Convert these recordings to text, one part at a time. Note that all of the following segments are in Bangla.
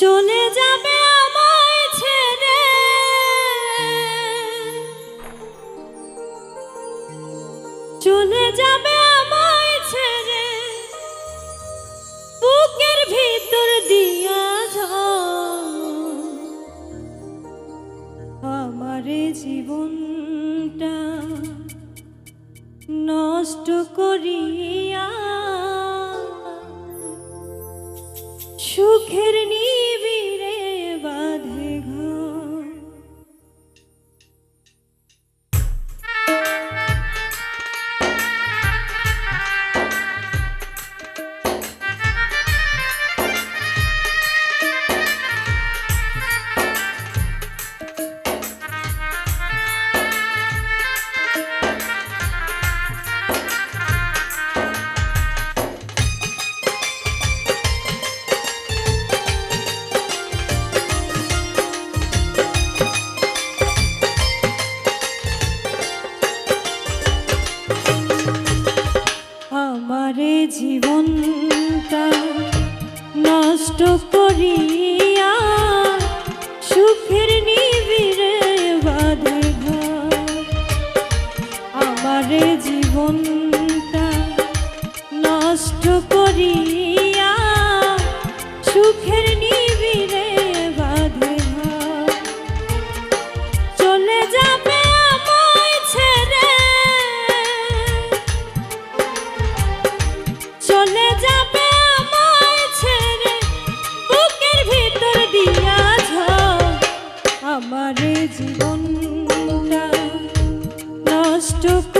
চলে যাবে আমায় ছেড়ে। চলে যাবে আমায় ছেড়ে। বুকের ভিতর দিয়া আমারে জীবনটা নষ্ট করি took the to.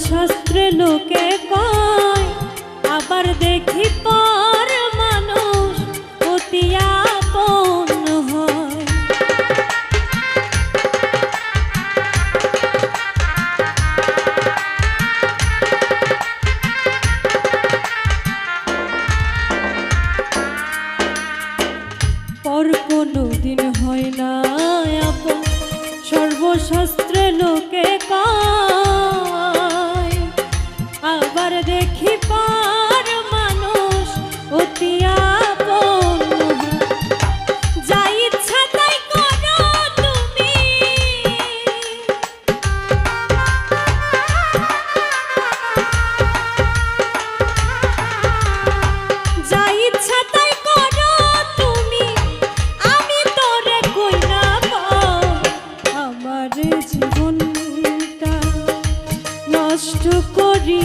শাস্ত্রে লোকে কয় আবার দেখি পা জীবনটা নষ্ট করি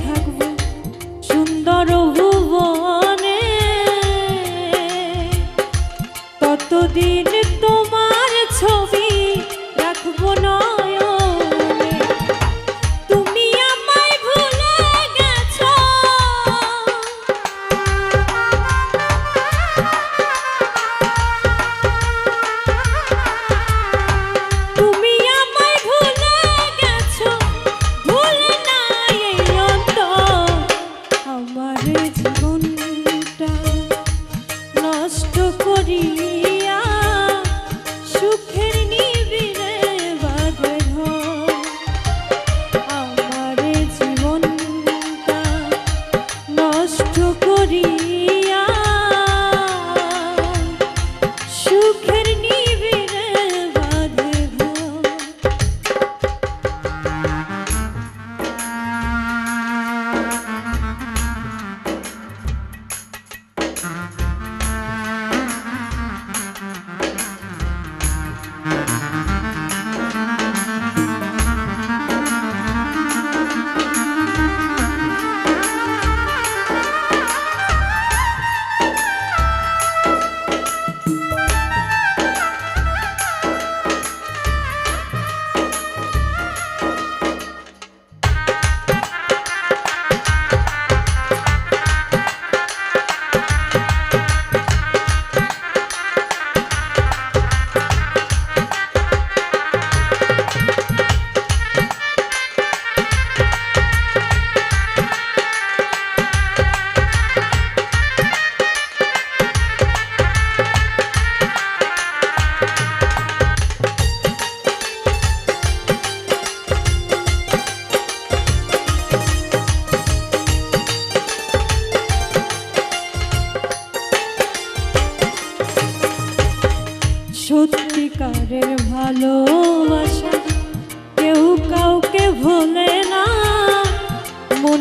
থাকবো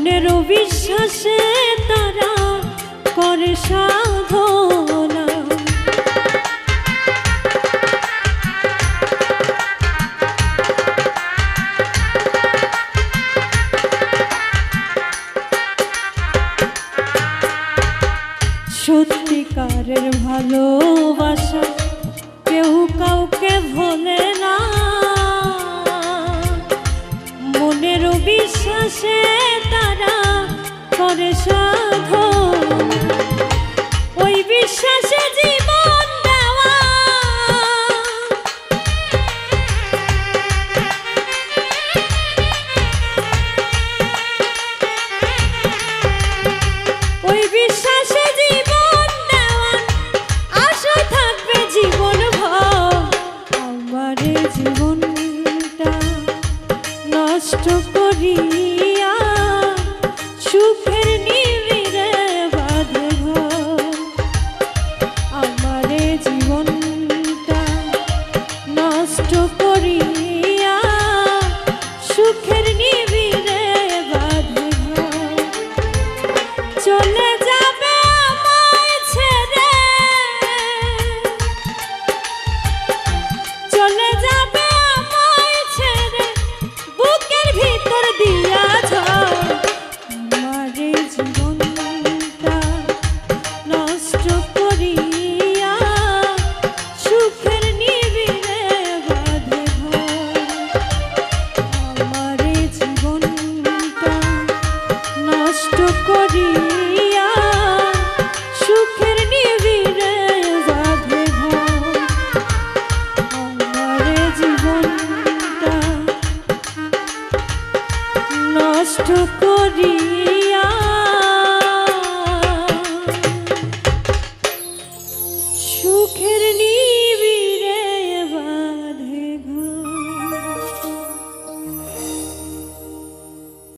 মনের বিশ্বাসে তারা করে সাধনা। সত্যিকারের ভালোবাসা কেউ কাউকে ভোলে না। সে তারা করে করিয়া সুখের আমারে জীবনটা নষ্ট করিয়া সুখের চলে যা করি।